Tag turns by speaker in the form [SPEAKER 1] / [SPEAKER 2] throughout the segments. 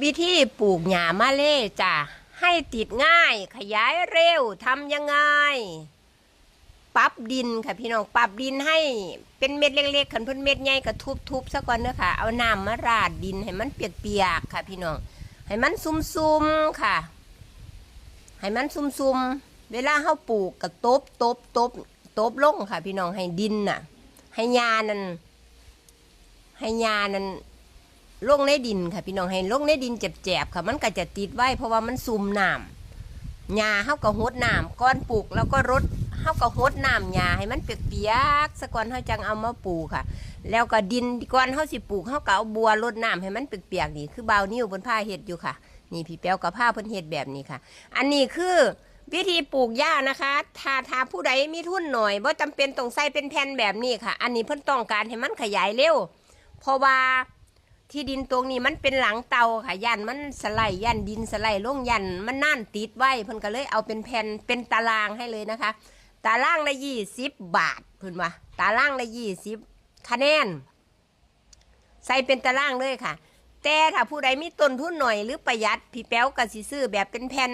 [SPEAKER 1] วิธีปลูกหญ้ามาเล่จ้ะให้ติดง่าย ขยายเร็วทำยังไงปรับดินค่ะพี่น้องปรับดินให้เป็นเม็ดเล็กๆขันพิ่นเม็ดใหญ่ก็ทุบๆซะก่อนเนอะค่ะ เอาน้ำมาราดดินให้มันเปียกๆค่ะ พี่น้องให้มันซุ่มๆค่ะ ให้มันซุ่มๆเวลาเฮาปลูกก็ตบตบตบตบลงค่ะ พี่น้องให้ดินน่ะ ให้หญ้านั่นให้หญ้านั่น ลงในดินค่ะพี่น้องให้ลงในดินเจ็บๆค่ะ มันก็จะติดไว้เพราะว่ามันซุ่มน้ำหญ้าเฮาก็หดน้ำก่อนปลูกแล้วก็รดเฮาก็หดน้ำหญ้าให้มันเปียกๆซะก่อนเฮาจังเอามาปลูกค่ะ แล้วก็ดินก่อนเฮาสิปลูกเฮาก็เอาบัวรดน้ำให้มันเปียกๆนี่คือเบานิ้วบนผ้าเฮ็ดอยู่ค่ะ นี่พี่แป้วกับผ้าเพิ่นเฮ็ดแบบนี้ค่ะ อันนี้คือวิธีปลูกหญ้านะคะถ้าถ้าผู้ใดมีทุนหน่อยบ่จำเป็นต้องใส่เป็นแผ่นแบบนี้ค่ะ อันนี้เพิ่นต้องการให้มันขยายเร็ว เพราะว่า ที่ดินตรงนี้มันเป็นหลังเตาค่ะยันมันสไลด์ยันดินสไลด์ลงยันมันน่านติดไว้เพิ่นก็เลยเอาเป็นแผ่นเป็นตารางให้เลยนะคะ ตารางละยี่สิบบาทเพิ่นว่าตารางละยี่สิบคะแนน ใส่เป็นตารางเลยค่ะ แต่ถ้าผู้ใดมีต้นทุนหน่อยหรือประหยัดพี่แป๊วก็สิซื้อแบบเป็นแผ่น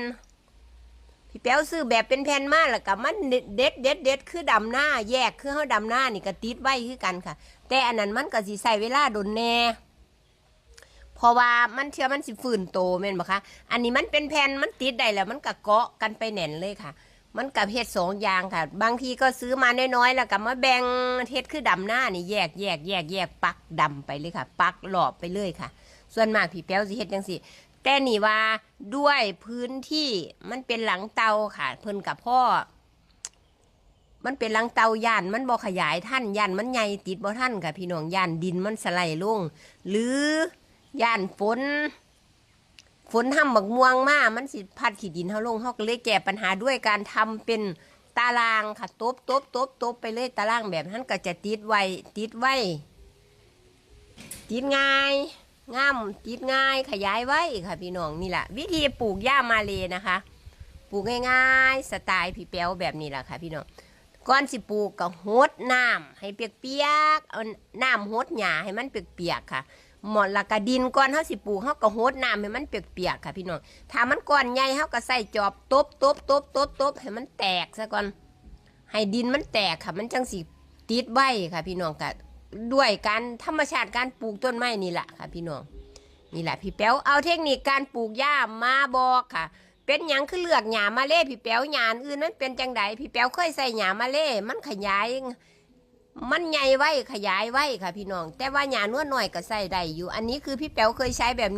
[SPEAKER 1] พี่แป๊วซื้อแบบเป็นแผ่นมาแล้วก็มันเด็ดเด็ดเด็ดคือดำหน้า แยกคือเฮาดำหน้านี่ก็ติดไว้คือกันค่ะ แต่อันนั้นมันก็สิใส่เวลาโดนแน่ เพราะว่ามันเชื่อมันสิฝืนโตแม่นบ่คะ อันนี้มันเป็นแผ่นมันติดได้แล้ว มันก็เกาะกันไปแน่นเลยค่ะ มันกับเฮ็ดสองอย่างค่ะ บางทีก็ซื้อมาน้อยๆแล้วก็มาแบ่งเฮ็ดคือดำหน้านี่แยกแยกแยกแยกปักดำไปเลยค่ะ ปักหลอบไปเลยค่ะ ส่วนมากพี่แป้วสิเฮ็ดจังซี่แต่นี่ว่าด้วยพื้นที่มันเป็นหลังเตาค่ะ เพิ่นกับพ่อ มันเป็นหลังเตาย่านมันบ่ขยายท่านย่านมันใหญ่ติดบ่ท่านค่ะพี่น้องย่านดินมันสไลด์ลงหรือ ย่านฝน ฝนทำบักม่วงมา มันสิพัดขีดินเฮาลงเฮาก็เลยแก้ปัญหาด้วยการทำเป็นตารางค่ะตบตบตบตบไปเลยตารางแบบนั้นก็จะติดไว้ติดไว้ติดง่ายง่ามติดง่ายขยายไว้ค่ะพี่น้องนี่แหละวิธีปลูกหญ้ามาเลยนะคะ ปลูกง่ายๆ สไตล์พี่แป๊วแบบนี้แหละค่ะพี่น้องก่อนสิปลูกก็หดน้ำให้เปียกๆเอาน้ำหดหญ้าให้มันเปียกๆค่ะ หมอนละกะดินก่อนเฮาสิปลูกเฮาก็โหดน้ำให้มันเปียกๆค่ะพี่น้องถ้ามันก้อนใหญ่เฮาก็ใส่จอบตบตบตบตบตบให้มันแตกซะก่อน ให้ดินมันแตกค่ะ มันจังสิติดไว้ค่ะ พี่น้องก็ด้วยการธรรมชาติการปลูกต้นไม้นี่แหละค่ะ พี่น้องนี่แหละพี่แป๊วเอาเทคนิคการปลูกหญ้ามาบอกค่ะ เป็นหยังคือเลือกหญ้ามาเล่พี่แป๊วหญ้านอื่นนั้นเป็นจังไดพี่แป๊วเคยใส่หญ้ามาเล่มันขยาย มันใหญ่ไว้ขยายไว้ค่ะพี่น้อง แต่ว่าหญ้านวดหน่อยก็ใส่ได้อยู่ อันนี้คือพี่แป๋วเคยใช้แบบนี้